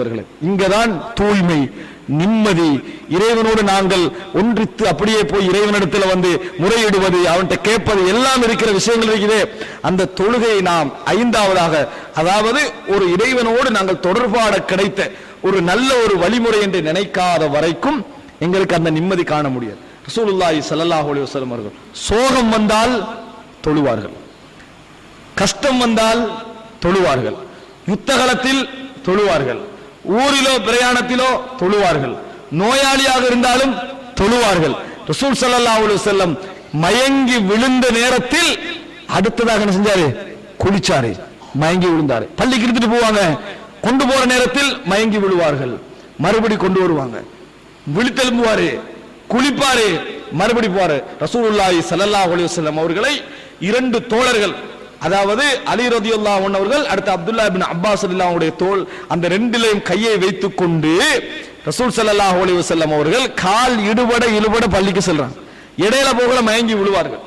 சகோதரர்களே இங்கதான் தூய்மை நிம்மதி. இறைவனோடு நாங்கள் ஒன்றித்து அப்படியே போய் இறைவனிடத்தில் வந்து முறையிடுவது அவன்கிட்ட கேட்பது எல்லாம் இருக்கிற விஷயங்கள் இருக்குது. அந்த தொழுகையை நாம் ஐந்தாவதாக அதாவது ஒரு இறைவனோடு நாங்கள் தொடர்பாட கிடைத்த ஒரு நல்ல ஒரு வழிமுறை என்று நினைக்காத வரைக்கும் எங்களுக்கு அந்த நிம்மதி காண முடியாது. ரசூலுல்லாஹி ஸல்லல்லாஹு அலைஹி வஸல்லம் அவர்கள் சோகம் வந்தால் தொழுவார்கள். கஷ்டம் வந்தால் தொழுவார்கள். யுத்தகலத்தில் தொழுவார்கள். ஊரிலோ பிரயாணத்திலோ தொழுவார்கள். நோயாளியாக இருந்தாலும் தொழுவார்கள். ரசூல் சல்லா செல்லம் மயங்கி விழுந்த நேரத்தில் அடுத்ததாக என்ன செஞ்சாரு? குளிச்சாரு. மயங்கி விழுந்தாரு. பள்ளிக்கு எடுத்துட்டு போவாங்க. கொண்டு போற நேரத்தில் மயங்கி விழுவார்கள். மறுபடி கொண்டு வருவாங்க. விழித்தெலும்புவாரு குளிப்பாரு. மறுபடி போவாரு. ரசூலுல்லாஹி ஸல்லல்லாஹு அலைஹி வஸல்லம் அவர்களை இரண்டு தோழர்கள் அதாவது அலி ரதியுல்லாஹு அன்ஹு அவர்கள் அடுத்து அப்துல்லா பின் அப்பாஸ் அவருடைய அந்த ரெண்டிலையும் கையை வைத்துக் கொண்டு ரசூல் சல்லாஹ் அலைஹி அவர்கள் கால் இடுபட இழுபட பள்ளிக்கு செல்றாங்க. இடையில போகல மயங்கி விழுவார்கள்.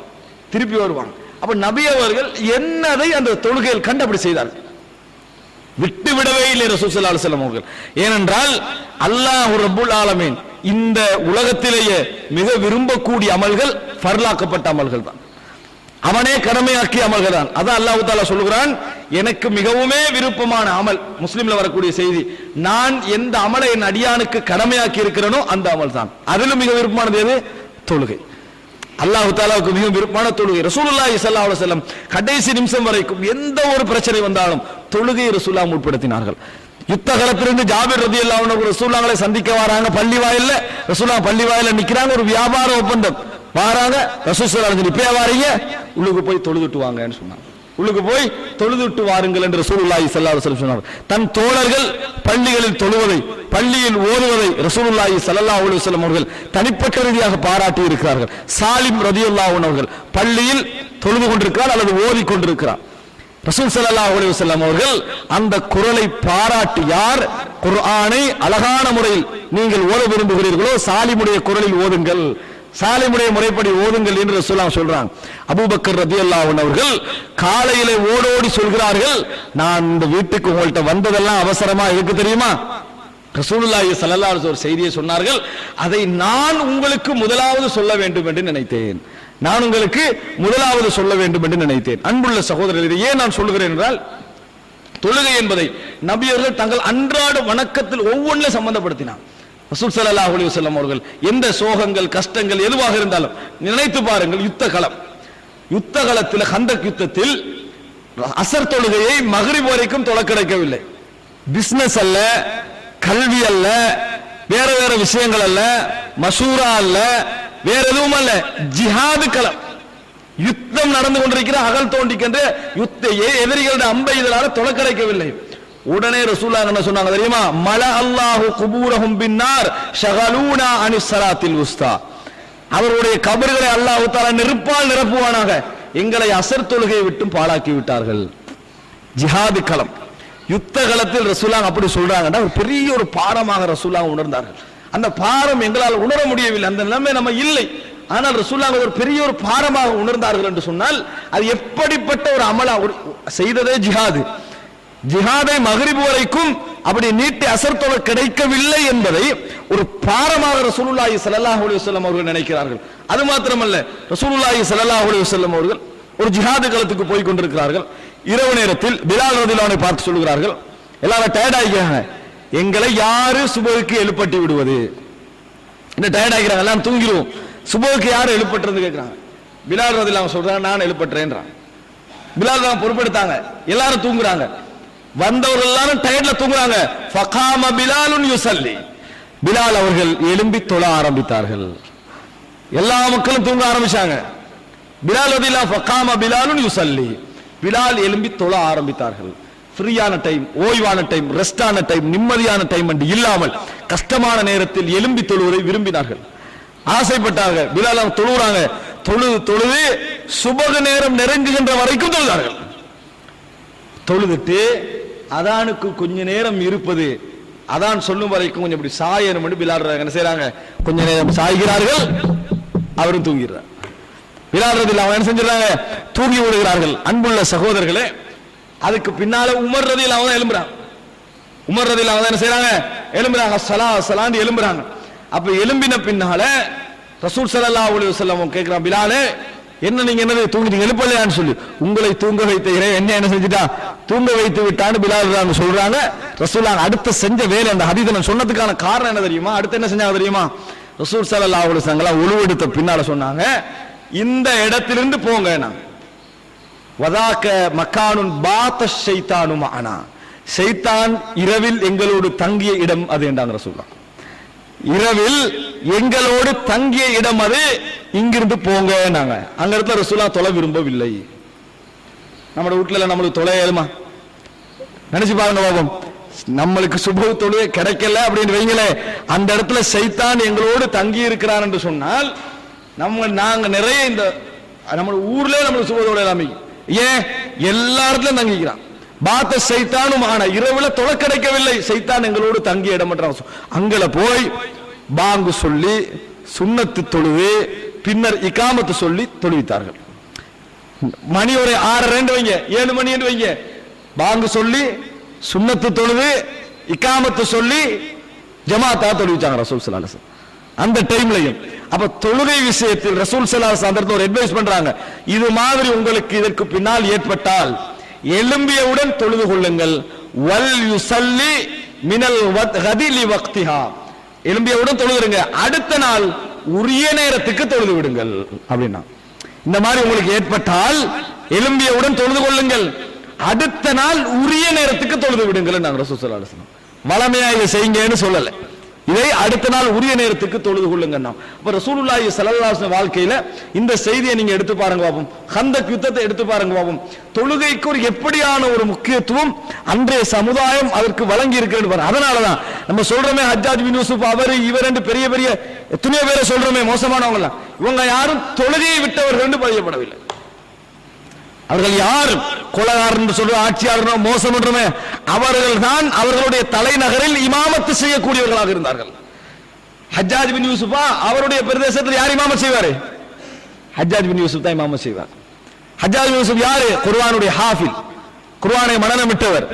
திருப்பி வருவாங்க. அப்ப நபி அவர்கள் என்னதை அந்த தொழுகையில் கண்டு அப்படி செய்தார்கள். விட்டு விடவே இல்லை ரசூல் சல்லா அலுவலம் அவர்கள். ஏனென்றால் அல்லாஹ் ரபுல் ஆலமீன் இந்த உலகத்திலேயே மிக விரும்பக்கூடிய அமல்கள் ஃபர்லாக்கப்பட்ட அமல்கள் தான். அவனே கடமையாக்கிய அமல்கிறான். அதான் அல்லாஹு தாலா சொல்லுகிறான் எனக்கு மிகவுமே விருப்பமான அமல் முஸ்லீம்ல வரக்கூடிய செய்தி நான் எந்த அமலை என் அடியானுக்கு கடமையாக்கி இருக்கிறேனோ அந்த அமல் தான் அதிலும் மிக விருப்பமானது எது? தொழுகை. அல்லாஹு தாலாவுக்கு மிக விருப்பமான தொழுகை. ரசூலுல்லா இசல்லா அலைஹி கடைசி நிமிஷம் வரைக்கும் எந்த ஒரு பிரச்சனை வந்தாலும் தொழுகை ரசூல்லா முற்படுத்தினார்கள். யுத்த காலத்திலிருந்து ஜாபிர் ரதி அல்லாவுக்கு ரசூல்லாங்களை சந்திக்க வராங்க பள்ளி வாயில ரசூல்லா பள்ளி வாயில நிக்கிறாங்க ஒரு வியாபார ஒப்பந்தம். வாராங்க ரசூல் இப்பயே வாரீங்க. உள்ளுக்கு போய் தொழுதுட்டு வாங்கன்னு சொன்னாங்க. உள்ளுக்கு போய் தொழுதுட்டு வாருங்கள் என்று ரசூலுல்லாஹி ஸல்லல்லாஹு அலைஹி வஸல்லம் சொன்னார் தன் தோழர்கள் பள்ளிகளில் தொழுவதை பள்ளியில் ஓதுவதை ரசூலுல்லாஹி ஸல்லல்லாஹு அலைஹி வஸல்லம் அவர்கள் தனிப்பட்ட ரீதியாக பாராட்டி இருக்கிறார்கள். சாலிம் ரதியுல்லாஹு அவர்கள் பள்ளியில் தொழுது கொண்டிருக்கிறார் அல்லது ஓதி கொண்டிருக்கிறார். ரசூல் ஸல்லல்லாஹு அலைஹி வஸல்லம் அவர்கள் அந்த குரலை பாராட்டி யார்? குர்ஆனை அழகான முறையில் நீங்கள் ஓத விரும்புகிறீர்களோ சாலிமுடைய குரலில் ஓதுங்கள். சாலைமுடைய முறைப்படி ஓதுங்கள் என்று ரசூலாம் சொல்றாங்க. அபூபக்கர் ரதி அன்ஹு அவர்கள் காலையில ஓடோடி சொல்கிறார்கள் நான் இந்த வீட்டுக்கு உங்கள்கிட்ட வந்ததெல்லாம் அவசரமா இருக்கு தெரியுமா? ரசூலுல்லாஹி சல்லல்லாஹு அலைஹி ஒரு செய்தியை சொன்னார்கள் அதை நான் உங்களுக்கு முதலாவது சொல்ல வேண்டும் என்று நினைத்தேன். நான் உங்களுக்கு முதலாவது சொல்ல வேண்டும் என்று நினைத்தேன். அன்புள்ள சகோதரர்களே ஏன் நான் சொல்லுகிறேன் என்றால் தொழுகை என்பதை நபியர்கள் தங்கள் அன்றாட வணக்கத்தில் ஒவ்வொன்றிலும் சம்பந்தப்படுத்தினார் ரசூல் ஸல்லல்லாஹு அவர்கள் எந்த சோகங்கள் கஷ்டங்கள் எதுவாக இருந்தாலும் நினைத்து பாருங்கள் யுத்த களம் யுத்த களத்தில் ஹந்தக் யுத்தத்தில் அசர் தொழுகையை மகரிப் வரைக்கும் தொலை கிடைக்கவில்லை. பிசினஸ் அல்ல கல்வி அல்ல வேற வேற விஷயங்கள் அல்ல மசூரா அல்ல வேற எதுவும் அல்ல ஜிஹாது களம். யுத்தம் நடந்து கொண்டிருக்கிற அகல் தோண்டிக்கின்ற யுத்த எதிரிகளுடைய அம்பை இதனால தொலைக்கடைக்கவில்லை உடனே ரசூல்லா என்ன சொன்னாங்க தெரியுமா? மல அல்லாஹு குபூரஹும் பின்னார் ஷகலூனா அனி ஸலாத்தில் உஸ்தா. அவருடைய கபர்களை அல்லாஹ் தஆலா நெருப்பால் நிரப்புவானாக. எங்களை அசர் தொழுகையை விட்டும் பாழாக்கி விட்டார்கள். ஜிஹாது களம். யுத்த களத்தில் ரசூலாங்க அப்படி சொல்றாங்கன்னா ஒரு பெரிய ஒரு பாரமாக ரசூலாங்க உணர்ந்தார்கள். அந்த பாரம் எங்களால் உணர முடியவில்லை. அந்த நிலைமை நம்ம இல்லை. ஆனால் ரசூலாங்க ஒரு பெரிய ஒரு பாரமாக உணர்ந்தார்கள் என்று சொன்னால் அது எப்படிப்பட்ட ஒரு அமலா ஒரு செய்ததே ஜிஹாது. ஜிஹாதை மகரிப் வரைக்கும் அப்படி நீட்டி அசர்த்தொலை கிடைக்கவில்லை என்பதை ஒரு பாரமாக ரசூலுல்லாஹி ஸல்லல்லாஹு அலி வல்லம் அவர்கள் நினைக்கிறார்கள். அது மாத்திரமல்ல ரசூலுல்லாஹி ஸல்லல்லாஹு அலி வல்லம் அவர்கள் ஒரு ஜிஹாது களத்துக்கு போய் கொண்டிருக்கிறார்கள். இரவு நேரத்தில் பிலால் ரதிலானை பார்த்து சொல்கிறார்கள் எல்லாரும் டயர்ட் ஆகிக்கிறாங்க எங்களை யாரு சுபகுக்கு எழுப்பட்டி விடுவது? என்ன டயர்ட் ஆகிறாங்க எல்லாம் தூங்கிடுவோம் சுபகுக்கு யாரு எழுப்பட்டுறது கேட்கிறாங்க. பிலால் ரதிலான் சொல்றாங்க நான் எழுப்பட்டுறேன்றான் பிலால் தான் பொறுப்பெடுத்தாங்க. எல்லாரும் தூங்குறாங்க. வந்தவர்கள் எல்லாரும் டயர்ட்ல தூங்குறாங்க. ஃபகாம பிலாலுன் யுசல்லி பிலால் அவர்கள் எழும்பி தொழ ஆரம்பித்தார்கள். எல்லா மக்களும் தூங்க ஆரம்பிச்சாங்க. பிலால் ரதிலா ஃபகாம பிலாலுன் யுசல்லி பிலால் எழும்பி தொழ ஆரம்பித்தார்கள். ஃப்ரீயான டைம் ஓய்வான டைம் ரெஸ்டான டைம் நிம்மதியான டைம் என்று இல்லாமல் கஷ்டமான நேரத்தில் எலும்பி தொழுவதை விரும்பினார்கள். ஆசைப்பட்டாங்க. பிலால் அவங்க தொழுகிறாங்க தொழுது தொழுது சுபக நேரம் நெருங்குகின்ற வரைக்கும் தொழுதார்கள். தொழுதுட்டு அதானுக்கு கொஞ்ச நேரம் இருப்பது. அதான் சொல்லும் வரைக்கும் கொஞ்சம் இப்படி சாயணும் என்று பிலாடுறாங்க என்ன செய்யறாங்க கொஞ்ச நேரம் சாய்கிறார்கள். அவரும் தூங்கிடுறார் விளையாடுறதில் அவன் என்ன செஞ்சிடறாங்க? தூங்கி விடுகிறார்கள் அன்புள்ள சகோதரர்களே அதுக்கு பின்னால உமர் ரதியில் அவன் எழும்புறான். உமர் ரதில் அவன் என்ன செய்யறாங்க எலும்புறாங்க சலா சலாந்து எலும்புறாங்க அப்ப எலும்பின பின்னால ரசூல் சலல்லா அலைஹி வஸல்லம் கேட்கிறான் பிலாலே என்ன நீங்க என்னது தூங்கிட்டு எழுப்பலையான்னு சொல்லி. உங்களை தூங்க வைத்த இறை என்ன என்ன செஞ்சுட்டான் தூங்க வைத்து விட்டான்னு பிலால் சொல்றாங்க. ரசூலாங்க அடுத்த செஞ்ச வேலை அந்த ஹதீதை சொன்னதுக்கான காரணம் என்ன தெரியுமா? அடுத்து என்ன செஞ்சாங்க தெரியுமா? ரசூல் ஸல்லல்லாஹு அலைஹி வஸல்லம் உழுவெடுத்த பின்னால சொன்னாங்க. இந்த இடத்திலிருந்து போங்க நான். வதாக்க மக்கானுன் பாத்த ஷைத்தானும் ஆனா சைத்தான் இரவில் எங்களோடு தங்கிய இடம் அது என்றாங்க ரசூல்லா இரவில் எங்களோடு தங்கிய இடம் அது. இங்கிருந்து போங்க நாங்க அங்க இடத்துல ரசூலா தொலை விரும்பவில்லை. நம்ம வீட்டுல நம்மளுக்கு தொலை ஏழுமா நினைச்சு பாருங்க பாபம். நம்மளுக்கு சுப தொழுகை கிடைக்கல அப்படின்னு வைங்களே. அந்த இடத்துல சைத்தான் எங்களோடு தங்கி இருக்கிறான் என்று சொன்னால் நம்ம நாங்க நிறைய இந்த நம்ம ஊர்ல நம்மளுக்கு சுப தொழுகை அமைக்கும் ஏன்? எல்லா இடத்துலயும் தங்கிக்கிறான். பாத்த சைத்தானும் ஆன இரவுல தொலை கிடைக்கவில்லை சைத்தான் எங்களோடு தங்கி இடம் என்றான் அங்கல போய் பாங்கு சொல்லி சுண்ணத்து தொழுது பின்னர் இகாமத்து சொல்லி தொழுவித்தார்கள். மணி ஒரு ஆறு ரெண்டு வைங்க ஏழு மணி வைங்க. பாங்கு சொல்லி சுண்ணத்து தொழுது இக்காமத்து சொல்லி ஜமாத்தா தொழுவிச்சாங்க ரசூல் சலாஸ் அந்த டைம்லயும் அப்ப தொழுகை விஷயத்தில் ரசூல் சலாஸ் அந்த இடத்துல ஒரு அட்வைஸ் பண்றாங்க. இது மாதிரி உங்களுக்கு இதற்கு பின்னால் ஏற்பட்டால் எலும்பியவுடன் தொழுது கொள்ளுங்கள். வல் யுசல்லி மினல் கதிலி வக்திஹா. தொழுதுருங்க. அடுத்த நாள் உரிய நேரத்துக்கு தொழுது விடுங்கள். அப்படின்னா. இந்த மாதிரி உங்களுக்கு ஏற்பட்டால் எலும்பியவுடன் தொழுது கொள்ளுங்கள். அடுத்த நாள் உரிய நேரத்துக்கு தொழுது விடுங்கள். நாங்க வளமையா இதை செய்யுங்கன்னு சொல்லலை. இதை அடுத்த நாள் உரிய நேரத்துக்கு தொழுது கொள்ளுங்க நாம் அப்ப ரசூலுல்லாஹி ஸல்லல்லாஹு அலைஹி வாழ்க்கையில இந்த செய்தியை நீங்க எடுத்து பாருங்க பாப்போம் ஹந்தக் யுத்தத்தை எடுத்து பாருங்க பாப்போம் தொழுகைக்கு ஒரு எப்படியான ஒரு முக்கியத்துவம் அன்றைய சமுதாயம் அதற்கு வழங்கி இருக்கிறது பாருங்க. அதனாலதான் நம்ம சொல்றோமே ஹஜ்ஜாஜ் பின் யூசுப் அவர் இவர் என்று பெரிய பெரிய எத்தனையோ பேரை சொல்றோமே மோசமானவங்க இவங்க யாரும் தொழுகையை விட்டவர்கள் என்று பதியப்படவில்லை அவர்கள் யார்? கொலகாரன் என்று சொல்ற ஆட்சியாளர் மோசம் என்றுமே அவர்கள் தான் அவர்களுடைய தலைநகரில் இமாமத்து செய்யக்கூடியவர்களாக இருந்தார்கள். ஹஜ்ஜாஜ் பின் யூசுஃபா அவருடைய பிரதேசத்தில் யார் இமாமத் செய்வாரு? ஹஜ்ஜாஜ் பின் யூசுப் தான் இமாமத் செய்வார். ஹஜ்ஜாஜ் பின் யூசுப் யாரு? குர்வானுடைய ஹாஃபில். குர்வானை மனநமிட்டவர்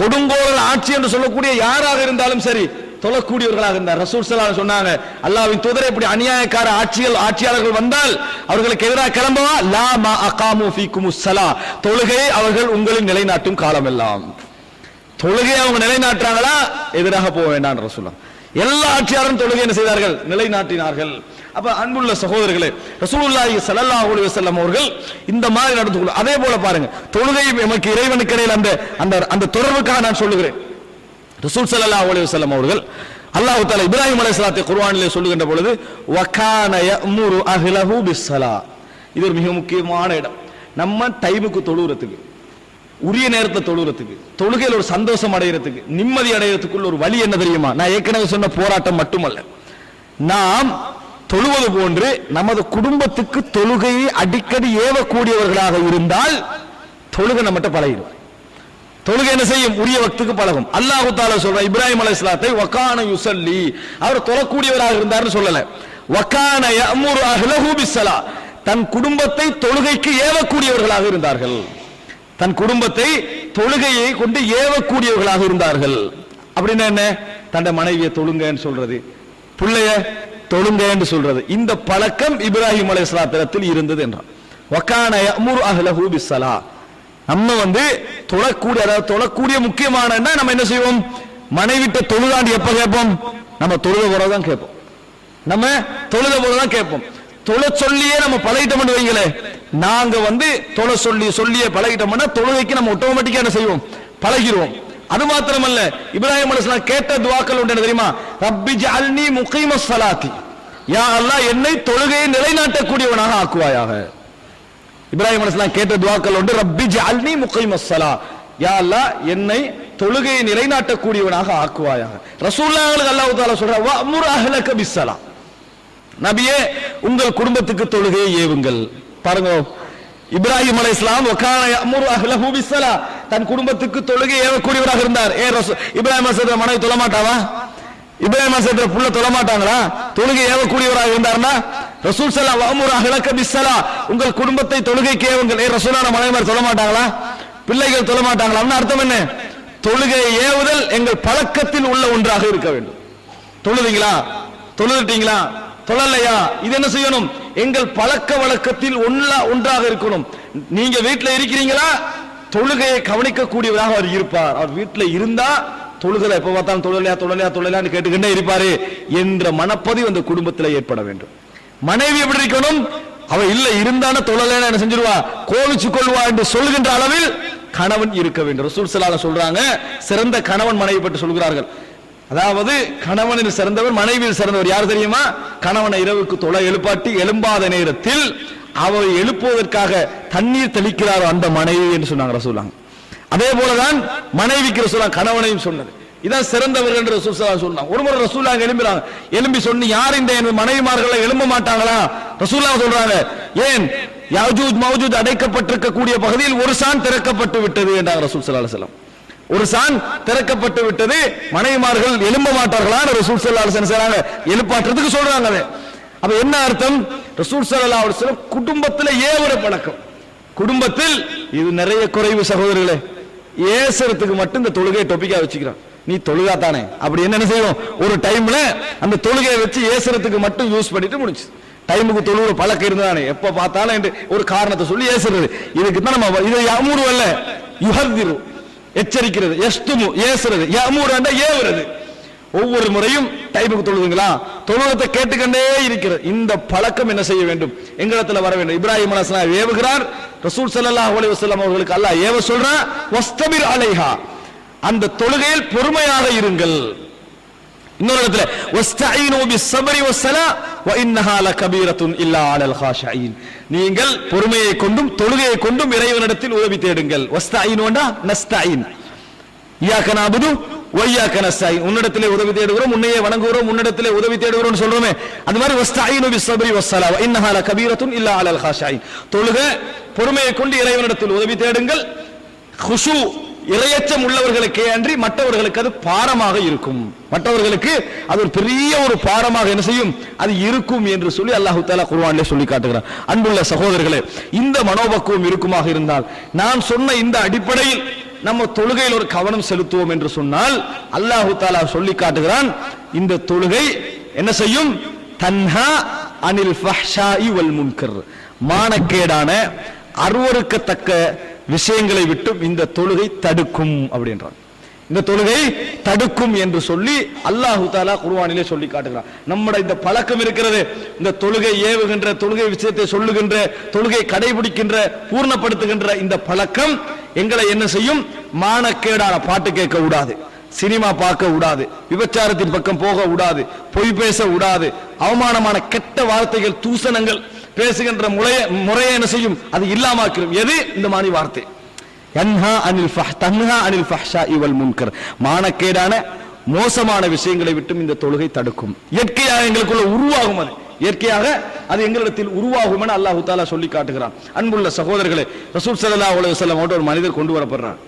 கொடுங்கோலன் ஆட்சி என்று சொல்லக்கூடிய யாராக இருந்தாலும் சரி தொழக்கூடியவர்களாக இருந்தார். ரசூல் ஸல்லல்லாஹு சொன்னாங்க அல்லாவின் தூதரை இப்படி அநியாயக்கார ஆட்சியல் ஆட்சியாளர்கள் வந்தால் அவர்களுக்கு எதிராக கிளம்பவா? லா மா அகாமு ஃபீக்கும் சலா தொழுகையை அவர்கள் உங்களின் நிலைநாட்டும் காலமெல்லாம். தொழுகையை அவங்க நிலைநாட்டுறாங்களா? எதிராக போக வேண்டாம் ரசூலா எல்லா ஆட்சியாளரும் தொழுகை என்ன செய்தார்கள்? நிலைநாட்டினார்கள். அப்ப அன்புள்ள சகோதரர்களே ரசூலுல்லாஹி ஸல்லல்லாஹு அலைஹி வஸல்லம் அவர்கள் இந்த மாதிரி நடந்து கொள்ள அதே போல பாருங்க தொழுகை எமக்கு இறைவனுக்கு இடையில் அந்த அந்த அந்த தொடர்புக்காக நான் சொல்லுகிறேன். ரசூல் சல்லா அலி வல்லம் அவர்கள் அல்லாஹு தாலா இப்ராஹிம் அலி சலாத்தை குர்வானிலே சொல்லுகின்ற பொழுது வக்கானய முரு அஹ்லஹு பிஸ்ஸலா. இது ஒரு மிக முக்கியமான இடம். நம்ம டைமுக்கு தொழுகிறதுக்கு உரிய நேரத்தை தொழுகிறதுக்கு தொழுகையில் ஒரு சந்தோஷம் அடைகிறதுக்கு நிம்மதி அடைகிறதுக்குள்ள ஒரு வழி என்ன தெரியுமா? நான் ஏற்கனவே சொன்ன போராட்டம் மட்டுமல்ல. நாம் தொழுவது போன்று நமது குடும்பத்துக்கு தொழுகையை அடிக்கடி ஏவக்கூடியவர்களாக இருந்தால் தொழுகை நம்மகிட்ட பழகிடும். தொழுகை என்ன செய்யும்? உரிய வக்துக்கு பழகும். அல்லாஹு தாலா சொல்ற இப்ராஹிம் அலைஹிஸ்ஸலாத்தை வக்கான யுசல்லி அவர் தொழக்கூடியவராக இருந்தார்னு சொல்லல. வக்கான யஅமுரு அஹ்லஹு பிஸ்ஸலா. தன் குடும்பத்தை தொழுகைக்கு ஏவக்கூடியவர்களாக இருந்தார்கள். தன் குடும்பத்தை தொழுகையை கொண்டு ஏவக்கூடியவர்களாக இருந்தார்கள். அப்படின்னா என்ன? தன்னை மனைவியை தொழுங்கன்னு சொல்றது. பிள்ளைய தொழுங்கன்னு சொல்றது. இந்த பழக்கம் இப்ராஹிம் அலைஹிஸ்ஸலாத்திடத்தில் இருந்தது என்றான். வக்கான யஅமுரு அஹ்லஹு பிஸ்ஸலா. நம்ம வந்து தொழக்கூடிய அதாவது தொழக்கூடிய முக்கியமான நம்ம என்ன செய்வோம்? மனைவிட்ட தொழுதாண்டி எப்ப கேட்போம்? நம்ம தொழுத போறதான் கேட்போம். நம்ம தொழுத போறதான் கேட்போம். தொழ சொல்லியே நம்ம பழகிட்டோம்னு வைங்களே நாங்க வந்து தொலை சொல்லி சொல்லியே பழகிட்டோம்னா தொழுகைக்கு நம்ம ஆட்டோமேட்டிக்கா என்ன செய்வோம்? பழகிடுவோம் அது மாத்திரமல்ல இப்ராஹிம் அலிஸ்லாம் கேட்ட துவாக்கள் உண்டு தெரியுமா? ரப்பி ஜஅல்னி முகீமஸ் சலாத்தி. யா அல்லாஹ் என்னை தொழுகையை நிலைநாட்டக்கூடியவனாக ஆக்குவாயாக. இப்ராஹிம் அலிஸ்லாம் கேட்ட துவாக்கள் உண்டு ரப்பி ஜால்னி முகீமஸ் ஸலா. யா அல்லா என்னை தொழுகையை நிலைநாட்டக்கூடியவனாக ஆக்குவாயாக. ரசூலுல்லாஹி அல்லாஹ் தாலா சொல்ற வா அம்ரு அஹ்லக பிஸ்ஸலா நபியே உங்கள் குடும்பத்துக்கு தொழுகையை ஏவுங்கள். பாருங்க இப்ராஹிம் அலை இஸ்லாம் தன் குடும்பத்துக்கு தொழுகை ஏவக்கூடியவராக இருந்தார். ஏ இப்ராஹிம் அலைஹிஸ்ஸலாம் மனைவி தொழமாட்டாவா இப்ராஹிம் அலைஹிஸ்ஸலாம் புள்ள தொழமாட்டாங்களா? தொழுகை ஏவக்கூடியவராக இருந்தார்னா ரசூல் ஸல்லல்லாஹு வாமுரா அஹ்லக பிஸ்ஸலா உங்கள் குடும்பத்தை தொழுகைக்கு ஏவுங்கள் ஏ ரசூலான மனைவிமார் சொல்ல மாட்டாங்களா பிள்ளைகள் சொல்ல மாட்டாங்களா அர்த்தம் என்ன? தொழுகையை ஏவுதல் எங்கள் பழக்கத்தில் உள்ள ஒன்றாக இருக்க வேண்டும். தொழுதுங்களா? தொழுதுட்டீங்களா? தொழலையா? இது என்ன செய்யணும்? எங்கள் பழக்க வழக்கத்தில் ஒன்றாக இருக்கணும். நீங்க வீட்டுல இருக்கிறீங்களா? தொழுகையை கவனிக்கக்கூடியவராக அவர் இருப்பார். அவர் வீட்டுல இருந்தா தொழுதலை எப்ப பார்த்தாலும் தொழலையா தொழலையா தொழலையான்னு கேட்டுக்கிட்டே இருப்பாரு என்ற மனப்பதிவு அந்த குடும்பத்தில் ஏற்பட வேண்டும். மனைவி எப்படி இருக்கணும்? அவ இல்ல இருந்தான தொழலைன்னு என்ன செஞ்சிருவா? கோவிச்சு கொள்வா என்று சொல்லுகின்ற அளவில் கணவன் இருக்க வேண்டும். ரசூல் சலால சொல்றாங்க சிறந்த கணவன் மனைவி பற்றி சொல்கிறார்கள். அதாவது கணவனில் சிறந்தவர் மனைவியில் சிறந்தவர் யார் தெரியுமா? கணவனை இரவுக்கு தொலை எழுப்பாட்டி எழும்பாத நேரத்தில் அவரை எழுப்புவதற்காக தண்ணீர் தெளிக்கிறாரோ அந்த மனைவி என்று சொன்னாங்க ரசூலாங்க அதே போலதான் மனைவிக்கு ரசூலா கணவனையும் சொன்னது. இதான் சிறந்தவர் என்று ரசூல் சொன்னாங்க. ஒரு முறை ரசூலாங்க எழும்புறாங்க. எழும்பி சொன்னி யார் இந்த என் மனைவிமார்களை எழும்ப மாட்டாங்களா? ரசூலா சொல்றாங்க. ஏன்? யாஜூத் மௌஜூத் அடைக்கப்பட்டிருக்கக்கூடிய பகுதியில் ஒரு சான் திறக்கப்பட்டு விட்டது என்றாங்க ரசூல் ஸல்லல்லாஹு அலைஹி ஒரு சான் திறக்கப்பட்டு விட்டது மனைவிமார்கள் எழும்ப மாட்டார்களா ரசூல் சல்லா அலைஹி செய்றாங்க எழுப்பாட்டுறதுக்கு சொல்றாங்க அதை. அப்ப என்ன அர்த்தம்? ரசூல் சல்லா அலுவலம் குடும்பத்தில் குடும்பத்துல ஏவர பழக்கம். குடும்பத்தில் இது நிறைய குறைவு சகோதரர்களே ஏசறதுக்கு மட்டும் இந்த தொழுகை டொப்பிக்கா வச்சுக்கிறான். நீ தொழுகா தானே? அப்படி என்ன செய்வோம் ஒரு டைம்ல அந்த தொழுகையை வச்சு ஏசுறதுக்கு மட்டும் யூஸ் பண்ணிட்டு முடிச்சு. டைமுக்கு தொழுகிற பழக்கம் இருந்தானே எப்ப பார்த்தாலும் என்று ஒரு காரணத்தை சொல்லி ஏசுறது. இதுக்கு தான் நம்ம இதை யமூரு அல்ல. யுஹர்திரு எச்சரிக்கிறது எஸ்துமு ஏசுறது. யமூரு என்ற ஏவுறது. ஒவ்வொரு முறையும் டைமுக்கு தொழுதுங்களா? தொழுகத்தை கேட்டுக்கொண்டே இருக்கிறது. இந்த பழக்கம் என்ன செய்ய வேண்டும்? எங்களிடத்துல வர வேண்டும். இப்ராஹிம் அலாஸ்லாம் ஏவுகிறார். ரசூல் ஸல்லல்லாஹு அலைஹி வஸல்லம் அவர்களுக்கு அல்லாஹ் ஏவ சொல்றான் வஸ்தபிர் அலைஹா. அந்த தொழுகையில் பொறுமையாக இருங்கள். இன்னொரு இடத்துல வஸ்தஈனு பிஸ்ஸப்ரி வஸ்ஸலா வ இன்னஹா லகபீரத்துன் இல்லா அலல் காஷியின் நீங்கள் பொறுமையை கொண்டும் தொழுகையை கொண்டும் இறைவனிடத்தில் உதவி தேடுங்கள். வஸ்தஈனுண்டா நஸ்தஈன். இய்யாக நஅபுது வ இய்யாக நஸ்தஈன். உன்னிடத்திலே உதவி தேடுகிறோம் உன்னையே வணங்குகிறோம் உன்னிடத்திலே உதவி தேடுகிறோம் சொல்றோமே. அந்த மாதிரி வஸ்தஈனு பிஸ்ஸப்ரி வஸ்ஸலா வ இன்னஹா லகபீரத்துன் இல்லா அலல் காஷியின் தொழுகை பொறுமையை கொண்டு இறைவனிடத்தில் உதவி தேடுங்கள். குஷு இரையச்சம் உள்ளவர்களுக்கே அன்றி மற்றவர்களுக்கு அது பாரமாக இருக்கும். மற்றவர்களுக்கு அது ஒரு பெரிய ஒரு பாரமாக என்ன செய்யும்? அது இருக்கும் என்று சொல்லி அல்லாஹு தாலா குர்வானிலே சொல்லி காட்டுகிறார். அன்புள்ள சகோதரர்களே இந்த மனோபக்குவம் இருக்குமாக இருந்தால் நான் சொன்ன இந்த அடிப்படையில் நம்ம தொழுகையில் ஒரு கவனம் செலுத்துவோம் என்று சொன்னால் அல்லாஹு தாலா சொல்லி காட்டுகிறான் இந்த தொழுகை என்ன செய்யும்? தன்ஹா அனில் ஃபஹ்ஷாஇ வல் முன்கர். மானக்கேடான அருவருக்கத்தக்க விஷயங்களை விட்டும் இந்த தொழுகை தடுக்கும் அப்படின்றான். இந்த தொழுகை தடுக்கும் என்று சொல்லி அல்லாஹு தாலா குருவானிலே சொல்லி காட்டுகிறான். நம்மட இந்த பழக்கம் இருக்கிறது. இந்த தொழுகை ஏவுகின்ற தொழுகை விஷயத்தை சொல்லுகின்ற தொழுகை கடைபிடிக்கின்ற பூர்ணப்படுத்துகின்ற இந்த பழக்கம் எங்களை என்ன செய்யும்? மானக்கேடான பாட்டு கேட்க கூடாது சினிமா பார்க்க விடாது. விபச்சாரத்தின் பக்கம் போக விடாது. பொய் பேச விடாது. அவமானமான கெட்ட வார்த்தைகள் தூசணங்கள் பேசுகின்ற முறைய முறையை என்ன செய்யும்? அது இல்லாமாக்கிறோம் எது? இந்த மாதிரி வார்த்தை. யன்ஹா அனில் தன்ஹா அனில் ஃபஹ்ஷா இவல் முன்கர். மானக்கேடான மோசமான விஷயங்களை விட்டும் இந்த தொழுகை தடுக்கும். இயற்கையாக எங்களுக்குள்ள உருவாகும் அது. இயற்கையாக அது எங்களிடத்தில் உருவாகும் என அல்லாஹு தாலா சொல்லி காட்டுகிறான். அன்புள்ள சகோதரர்களே ரசூல் சல்லா அலைஹி செல்லம் அவர்கிட்ட ஒரு மனிதர் கொண்டு வரப்படுறார்.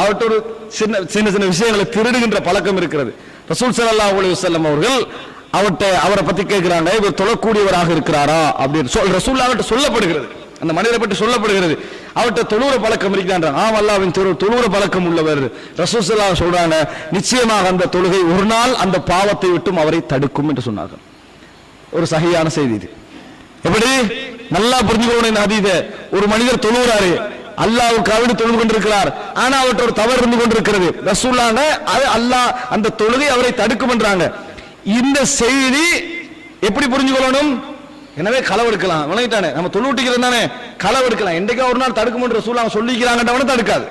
அவர்கிட்ட ஒரு சின்ன சின்ன சின்ன விஷயங்களை திருடுகின்ற பழக்கம் இருக்கிறது. ரசூல் சல்லா அலைஹி செல்லம் அவர்கள் அவர்கிட்ட அவரை பத்தி கேட்கிறாங்க இவர் தொழக்கூடியவராக இருக்கிறாரா அப்படின்னு சொல் ரசூல்லா அவர்கிட்ட சொல்லப்படுகிறது. அந்த மனிதரை பற்றி சொல்லப்படுகிறது. அவர்கிட்ட தொழுவுற பழக்கம் இருக்கிறான் ஆம் அல்லாவின் தொழு தொழுவுற பழக்கம் உள்ளவர். ரசூசலா சொல்றாங்க நிச்சயமாக அந்த தொழுகை ஒரு நாள் அந்த பாவத்தை விட்டும் அவரை தடுக்கும் என்று சொன்னார்கள் ஒரு சகையான செய்தி இது. எப்படி? நல்லா புரிஞ்சுக்கணும் இந்த ஒரு மனிதர் தொழுகிறாரு அல்லாவுக்கு அவடு தொழுது கொண்டிருக்கிறார். ஆனா அவர்கிட்ட ஒரு தவறு இருந்து கொண்டிருக்கிறது. ரசூல்லாங்க அது அல்லாஹ் அந்த தொழுகை அவரை தடுக்கும் என்றாங்க. இந்த செய்தி எப்படி புரிஞ்சுக்கொள்ளணும்? எனவே களவெடுக்கலாம். விளங்கிட்டானே. நம்ம தொழுவிட்டிக்கிறது தானே. களவெடுக்கலாம். என்றைக்கா ஒரு நாள் தடுக்கும்ன்ற சூழல் அவன் சொல்லிக்கிறாங்கன்றவன தடுக்காது.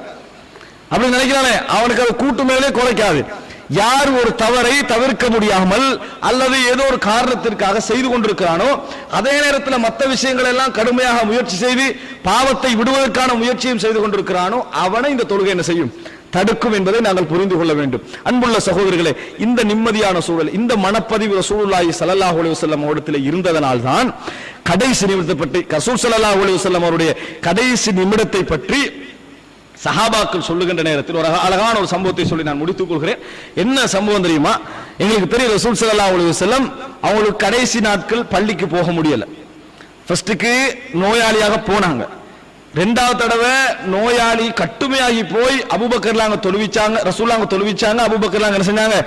அப்படின்னு நினைக்கிறானே. அவனுக்கு அது கூட்டு மேலே குறைக்காது. யார் ஒரு தவறை தவிர்க்க முடியாமல் அல்லது ஏதோ ஒரு காரணத்திற்காக செய்து கொண்டிருக்கிறானோ அதே நேரத்தில் மற்ற விஷயங்கள் எல்லாம் கடுமையாக முயற்சி செய்து பாவத்தை விடுவதற்கான முயற்சியும் செய்து கொண்டிருக்கிறானோ அவனை இந்த தொழுகை என்ன செய்யும்? தடுக்கும் என்பதை நாங்கள் புரிந்து கொள்ள வேண்டும். அன்புள்ள சகோதரர்களே இந்த நிம்மதியான சூழல் இந்த மனப்பதிவு ரசூலுல்லாஹி சல்லல்லாஹு அலைஹி வஸல்லம் அவரிடத்தில் இருந்ததனால் தான் கடைசி நிமிடத்தை பற்றி ரசூல் சல்லல்லாஹு அலைஹி வஸல்லம் அவருடைய கடைசி நிமிடத்தை பற்றி சஹாபாக்கள் சொல்லுகின்ற நேரத்தில் ஒரு அழகான ஒரு சம்பவத்தை சொல்லி நான் முடித்துக் கொள்கிறேன். என்ன சம்பவம் தெரியுமா? எங்களுக்கு தெரியும் ரசூல் ஸல்லல்லாஹு அலைஹி வஸல்லம் அவங்களுக்கு கடைசி நாட்கள் பள்ளிக்கு போக முடியல. ஃபர்ஸ்ட்டுக்கு நோயாளியாக போனாங்க. ரெண்டாவது தடவை நோயாளி கட்டுமையாகி போய் அபுபக்கர்லாங்க தொழுவிச்சாங்க ரசூலாங்க தொழுவிச்சாங்க அபுபக்கர்லாங்க என்ன செஞ்சாங்க?